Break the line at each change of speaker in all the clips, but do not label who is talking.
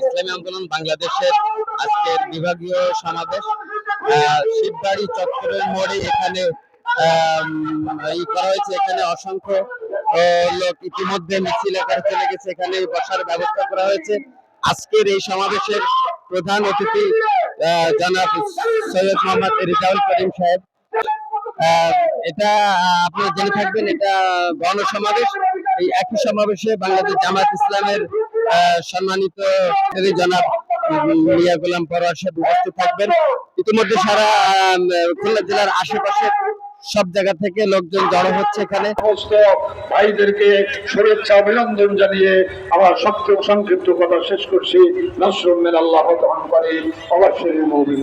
ইসলামী আন্দোলন বাংলাদেশের আজকের বিভাগীয় সমাবেশ। শিববাড়ি মোড়ে এখানে ই করা হয়েছে। এখানে অসংখ্য লোক ইতিমধ্যে মিছিল চলে গেছে। এখানে বসার ব্যবস্থা করা হয়েছে। আজকের এই সমাবেশের প্রধান অতিথি জনাব সৈয়দ মোহাম্মদ রিজাউল করিম সাহেব। এটা, আপনারা জেনে থাকবেন, এটা গণসমাবেশ। এই একই সমাবেশে বাংলাদেশ জামাত ইসলামের সম্মানিত জনাব মিয়া গোলাম পরোয়ার সাহেব উপস্থিত থাকবেন। ইতিমধ্যে সারা খুলনা জেলার আশেপাশের সব জায়গা থেকে লোকজন জড়ো হচ্ছে এখানে।
সমস্ত ভাইদেরকে শুভেচ্ছা, অভিনন্দন জানিয়ে আমার সত্য সংক্ষিপ্ত কথা শেষ করছি। নসরুমের আল্লাহ তখন করে অবশ্যই মৌমিন।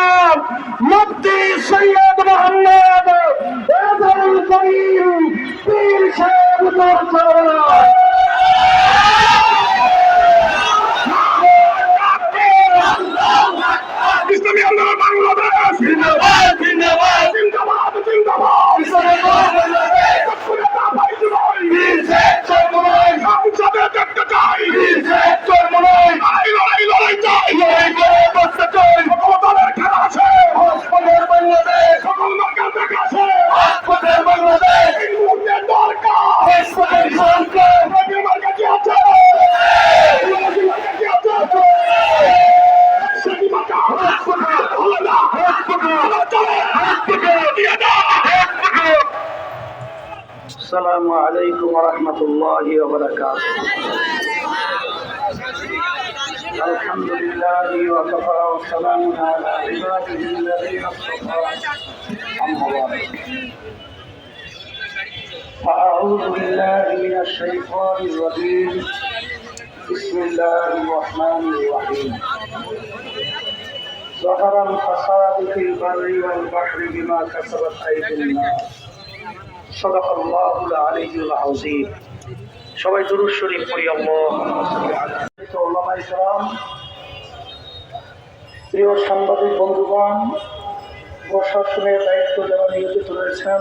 সৈয়দ মোহাম্মদ এজারুল করিম পীর সাহেব দরবার ইসলামী আন্দোলন বাংলাদেশ। السلام عليكم ورحمة الله وبركاته. الحمد لله وكفى والسلام على عباده الذين اصطفى. فأعوذ بالله من الشيطان الرجيم. بسم الله الرحمن الرحيم. ظهر الفساد في البر والبحر بما كسبت أيدي الناس صدق الله العلي العظيم সবাই দুরুদ শরীফ পড়ি আল্লাহুম্মা সাল্লি আলা ওলামা ইকরাম প্রিয় সাংবাদিক বন্ধুগণ প্রশাসনের দায়িত্ব যারা নিয়োজিত রয়েছেন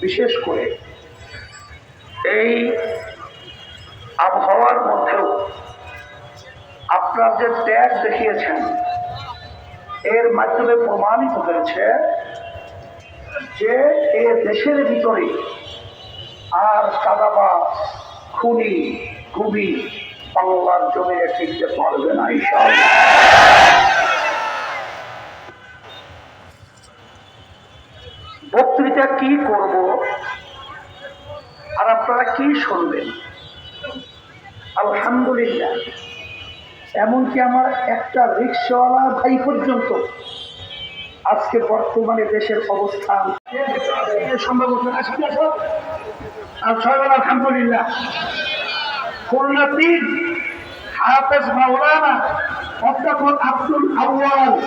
বিশেষ করে এই আবহাওয়ার মধ্যেও আপনার যে ত্যাগ দেখিয়েছেন এর মাধ্যমে প্রমাণিত হয়েছে যে এ দেশের ভিতরে আর চাঁদাবাজ, খুনি, খুবই বাংলার জমিনে টিকতে পারবে না, ইনশাআল্লাহ। বক্তৃতা কি করব আর আপনারা কি শুনবেন? আলহামদুলিল্লাহ। এমনকি আমার একটা রিক্সাওয়ালা ভাই পর্যন্ত আজকে বর্তমানে দেশের অবস্থান। সম্ভব হচ্ছে না সামনে আসো। আর সবাই আলহামদুলিল্লাহ। খুলনা তিন, হাফেজ মাওলানা অধ্যাপক আব্দুল আউয়াল।